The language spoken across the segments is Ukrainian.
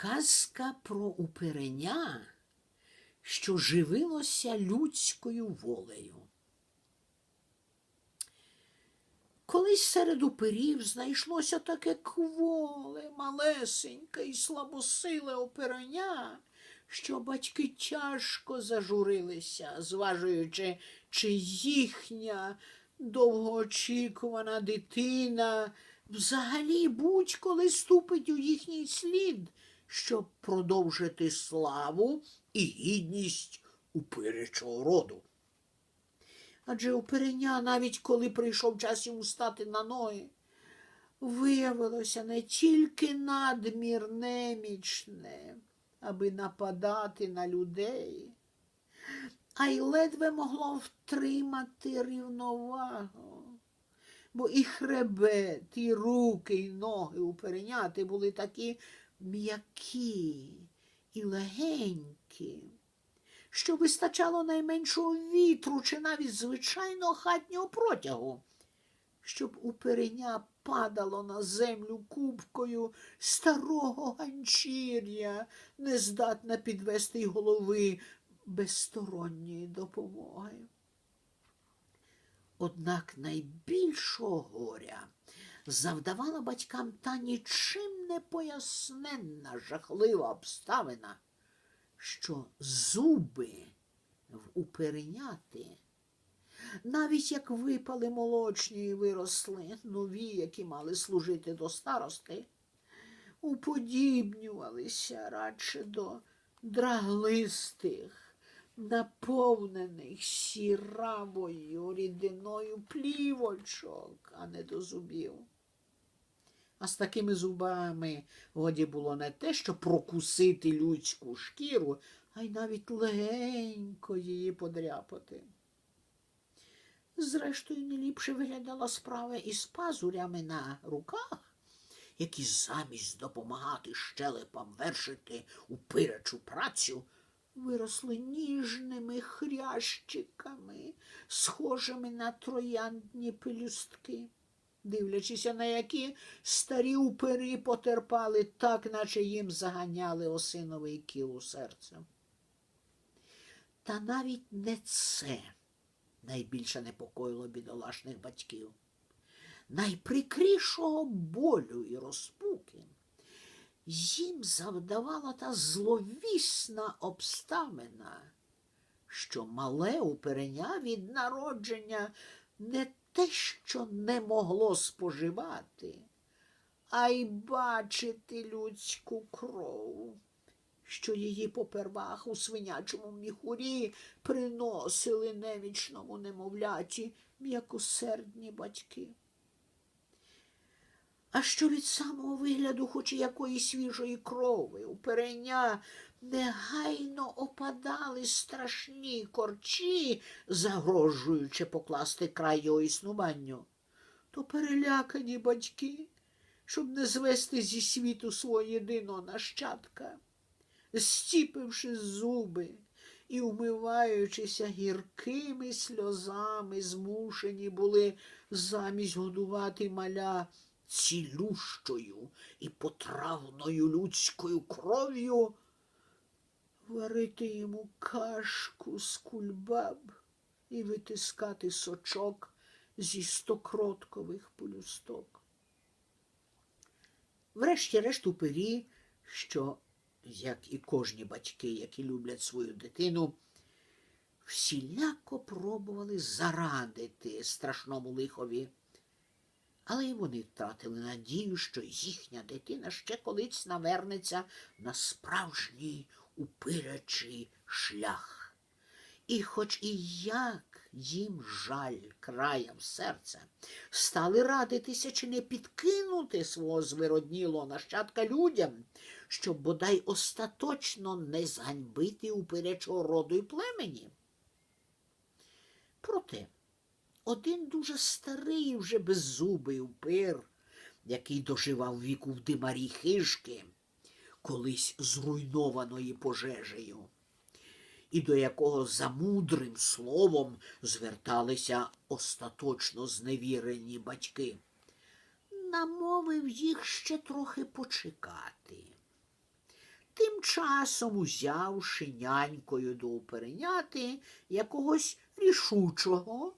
Казка про упереня, що живилося людською волею. Колись серед уперів знайшлося таке кволе, малесеньке і слабосиле опереня, що батьки тяжко зажурилися, зважуючи, чи їхня довгоочікувана дитина взагалі будь-коли ступить у їхній слід, щоб продовжити славу і гідність упирячого роду. Адже опереня, навіть коли прийшов час йому стати на ноги, виявилося не тільки надмір немічне, аби нападати на людей, а й ледве могло втримати рівновагу. Бо і хребет, і руки, і ноги у переняти були такі м'які і легенькі що вистачало найменшого вітру чи навіть звичайного хатнього протягу, щоб у переня падало на землю кубкою старого ганчір'я, не здатна підвести й голови без сторонньої допомоги. Однак найбільшого горя завдавала батькам та нічим не поясненна жахлива обставина що зуби в упереняти, навіть як випали молочні і виросли нові, які мали служити до старости, уподібнювалися радше до драглистих, наповнених сіравою рідиною плівочок, а не до зубів. А з такими зубами годі було не те, що прокусити людську шкіру, а й навіть легенько її подряпати. Зрештою, не ліпше виглядала справа із пазурями на руках, які замість допомагати щелепам вершити упирачу працю, виросли ніжними хрящиками, схожими на трояндні пелюстки дивлячися, на які старі упери потерпали, так наче їм заганяли осиновий кіл у серце. Та навіть не це найбільше непокоїло бідолашних батьків. Найприкрішого болю і розпуки їм завдавала та зловісна обставина, що мале упереня від народження не те, що не могло споживати, а й бачити людську кров, що її попервах у свинячому міхурі приносили невічному немовляті м'якосердні батьки. А що від самого вигляду хоч і якої свіжої крови, уперення негайно опадали страшні корчі, загрожуючи покласти край його існуванню, то перелякані батьки, щоб не звести зі світу свого єдиного нащадка, стіпивши зуби і умиваючися гіркими сльозами, змушені були замість годувати маля цілющою і потравною людською кров'ю варити йому кашку з кульбаб і витискати сочок зі стокроткових полюсток. Врешті-решт у пері, що, як і кожні батьки, які люблять свою дитину, всіляко пробували зарадити страшному лихові. Але й вони втратили надію, що їхня дитина ще колись навернеться на справжній упирячий шлях. І хоч і як їм жаль краям серця, стали радитися чи не підкинути свого звироднілого нащадка людям, щоб бодай остаточно не зганьбити упирячого роду й племені. Проте один дуже старий, вже беззубий упир, який доживав віку в димарі хижки, колись зруйнованої пожежею, і до якого за мудрим словом зверталися остаточно зневірені батьки, намовив їх ще трохи почекати. тим часом узявши нянькою до упереняти якогось рішучого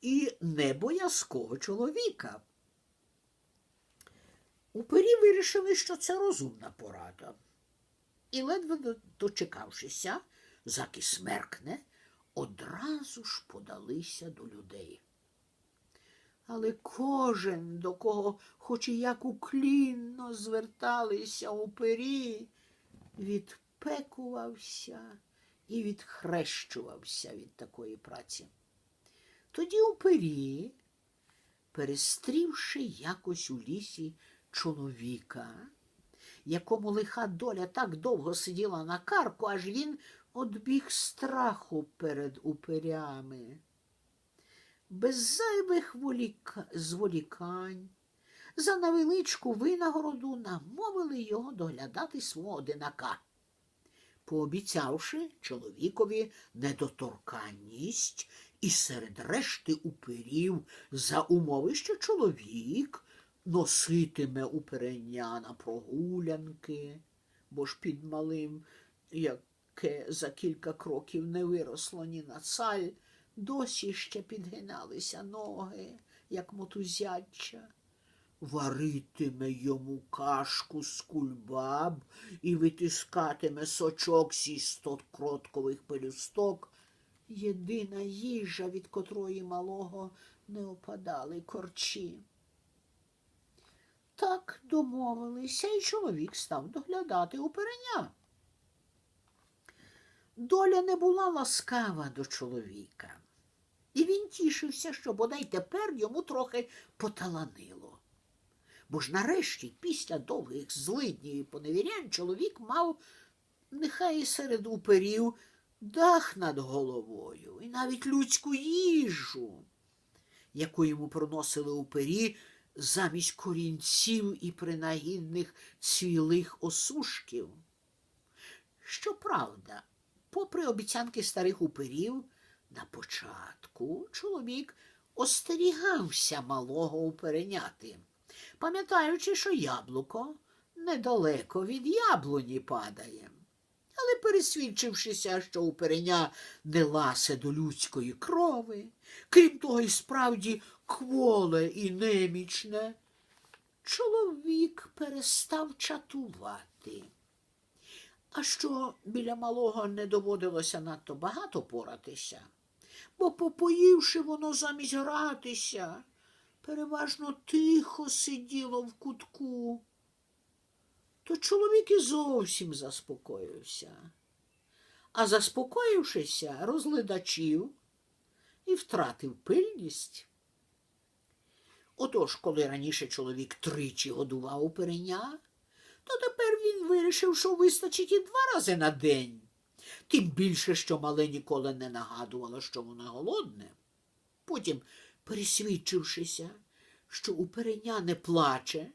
і небоязкого чоловіка. Упері вирішили, що це розумна порада. І ледве дочекавшися, заки смеркне, одразу ж подалися до людей. Але кожен, до кого хоч і як уклінно зверталися упері, відпекувався і відхрещувався від такої праці. Тоді упері, перестрівши якось у лісі чоловіка, якому лиха доля так довго сиділа на карку, аж він одбіг страху перед уперями. Без зайвих воліка... зволікань за невеличку винагороду намовили його доглядати свого одинака, пообіцявши чоловікові недоторканність і серед решти уперів за умови, що чоловік носитиме уперення на прогулянки, бо ж під малим, яке за кілька кроків не виросло ні на цаль, досі ще підгиналися ноги, як мотузяча. Варитиме йому кашку з кульбаб і витискатиме сочок зі стоткроткових пелюсток, єдина їжа, від котрої малого не опадали корчі. Так домовилися, і чоловік став доглядати упереня. Доля не була ласкава до чоловіка, і він тішився, що бодай тепер йому трохи поталанило. Бо ж нарешті, після довгих злиднів і поневірянь, чоловік мав, нехай і серед уперів, дах над головою і навіть людську їжу, яку йому проносили упері замість корінців і принагідних цвілих осушків. Щоправда, попри обіцянки старих уперів, на початку чоловік остерігався малого упереняти, пам'ятаючи, що яблуко недалеко від яблуні падає. Але пересвідчившися, що упереня не ласе до людської крови, крім того, і справді кволе і немічне, чоловік перестав чатувати. А що біля малого не доводилося надто багато поратися, бо, попоївши воно замість гратися, переважно тихо сиділо в кутку, то чоловік і зовсім заспокоївся. А заспокоївшися, розглядачів і втратив пильність. Отож, коли раніше чоловік тричі годував упереня, то тепер він вирішив, що вистачить і два рази на день. Тим більше, що мале ніколи не нагадувало, що воно голодне. Потім, пересвідчившися, що упереня не плаче,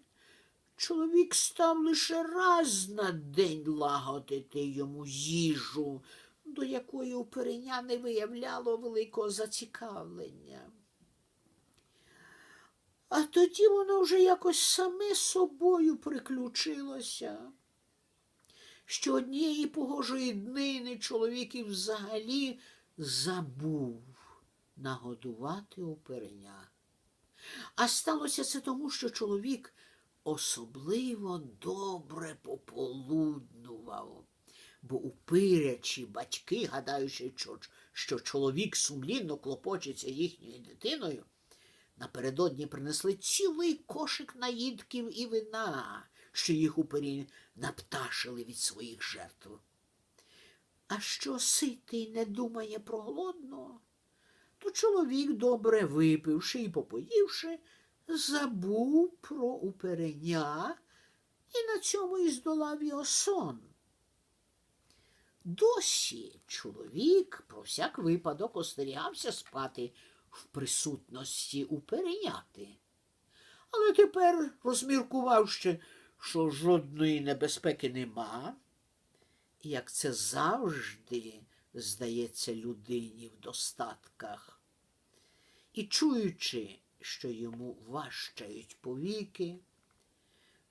чоловік став лише раз на день лагодити йому їжу, до якої упереня не виявляло великого зацікавлення. А тоді воно вже якось саме собою приключилося, що однієї погожої днини чоловік і взагалі забув нагодувати опереня. А сталося це тому, що чоловік особливо добре пополуднував, бо упирячі батьки, гадаючи, що, чоловік сумлінно клопочеться їхньою дитиною, напередодні принесли цілий кошик наїдків і вина, що їх упері напташили від своїх жертв. А що ситий не думає про голодного, то чоловік, добре випивши і попоївши, забув про упереня і на цьому і здолав його сон. Досі чоловік про всяк випадок остерігався спати в присутності упереняти. Але тепер, розміркувавши, що жодної небезпеки нема, як це завжди здається людині в достатках, і чуючи, що йому важчають повіки,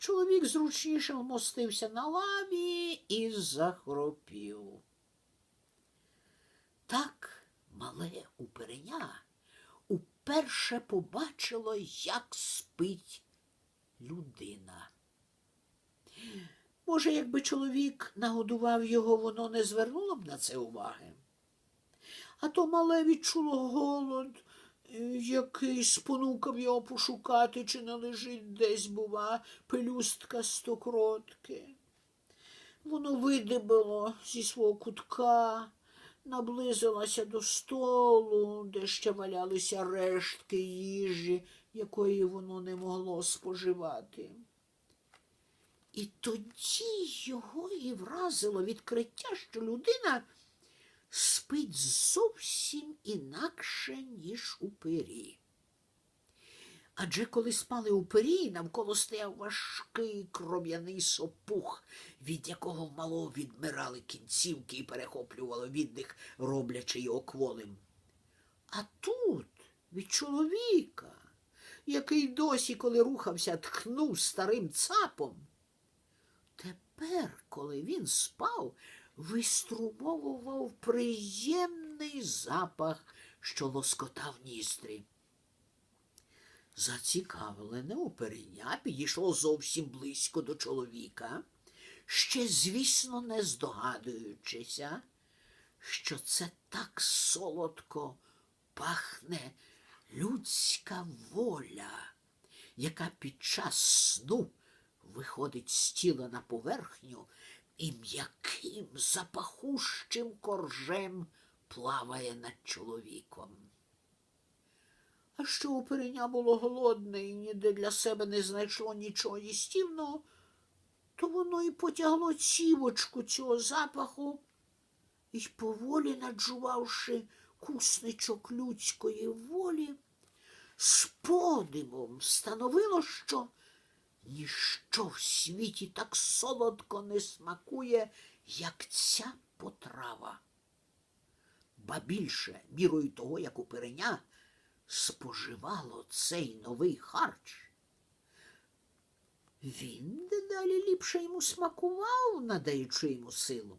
Чоловік зручніше вмостився на лаві і захропів. Так мале упереня уперше побачило, як спить людина. Може, якби чоловік нагодував його, воно не звернуло б на це уваги. А то мале відчуло голод, е, який спонукав його пошукати, чи не лежить десь, бува, пелюстка стокротки. Воно видибило зі свого кутка, наблизилося до столу, де ще валялися рештки їжі, якої воно не могло споживати. І тоді його і вразило відкриття, що людина спить зовсім інакше, ніж у пирі. Адже коли спали у пирі, навколо стояв важкий кров'яний сопух, від якого в малого відмирали кінцівки і перехоплювало віддих, роблячи його кволим. А тут від чоловіка, який досі, коли рухався, тхнув старим цапом. Тепер, коли він спав, виструмовував приємний запах, що лоскотав ніздрі. Зацікавлене опереня підійшло зовсім близько до чоловіка, ще, звісно, не здогадуючися, що це так солодко пахне людська воля, яка під час сну виходить з тіла на поверхню і м'яким запахущим коржем плаває над чоловіком. А що у переня було голодне і ніде для себе не знайшло нічого їстівного, то воно і потягло цівочку цього запаху і, поволі наджувавши кусничок людської волі, з подивом встановило, що ніщо в світі так солодко не смакує, як ця потрава. Ба більше мірою того, як у переня споживало цей новий харч. Він дедалі ліпше йому смакував, надаючи йому силу.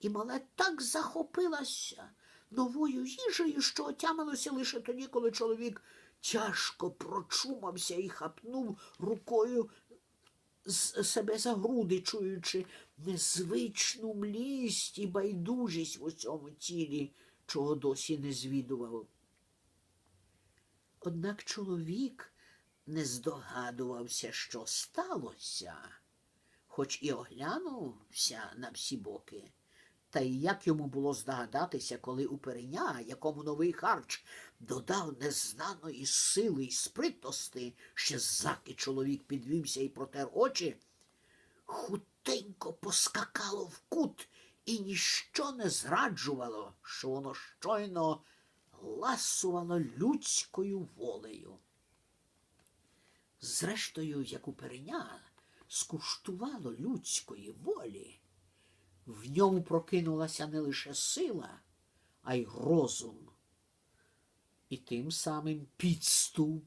І мале так захопилася новою їжею, що отямилося лише тоді, коли чоловік тяжко прочумався і хапнув рукою з себе за груди, чуючи незвичну млість і байдужість в усьому тілі, чого досі не звідував. Однак чоловік не здогадувався, що сталося, хоч і оглянувся на всі боки. Та й як йому було здогадатися, коли у переня, якому новий харч додав незнаної сили й спритності, ще заки чоловік підвівся і протер очі, хутенько поскакало в кут і ніщо не зраджувало, що воно щойно ласувало людською волею. Зрештою, як у переня скуштувало людської волі, в ньому прокинулася не лише сила, а й розум. І тим самим підступ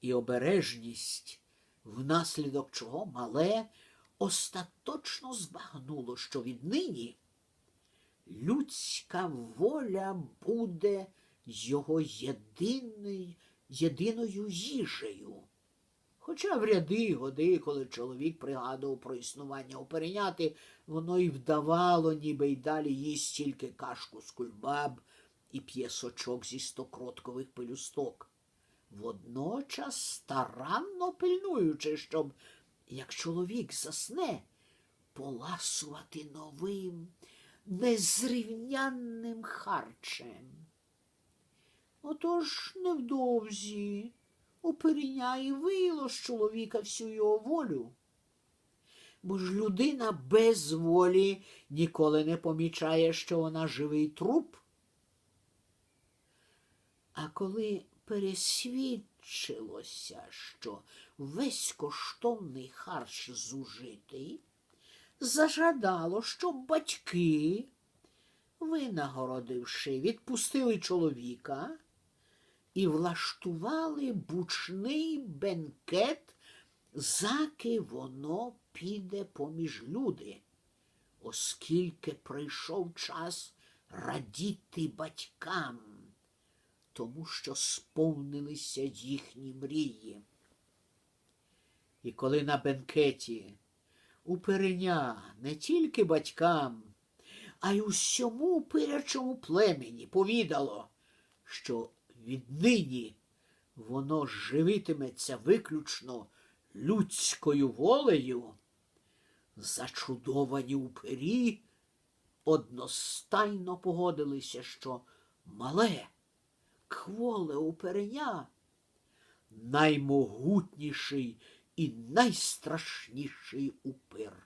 і обережність, внаслідок чого мале остаточно збагнуло, що віднині людська воля буде його єдиний, єдиною їжею. Хоча в ряди годи, коли чоловік пригадував про існування опереняти, воно й вдавало, ніби й далі їсть тільки кашку з кульбаб і п'є сочок зі стокроткових пелюсток. Водночас старанно пильнуючи, щоб, як чоловік засне, поласувати новим, незрівнянним харчем. Отож невдовзі опереня і виїло з чоловіка всю його волю. Бо ж людина без волі ніколи не помічає, що вона живий труп. А коли пересвідчилося, що весь коштовний харч зужитий, зажадало, щоб батьки, винагородивши, відпустили чоловіка і влаштували бучний бенкет заки воно піде поміж люди, оскільки прийшов час радіти батькам, тому що сповнилися їхні мрії. І коли на бенкеті у не тільки батькам, а й усьому пирячому племені повідало, що віднині воно живитиметься виключно людською волею, зачудовані упері одностайно погодилися, що мале, кволе упереня наймогутніший і найстрашніший упир.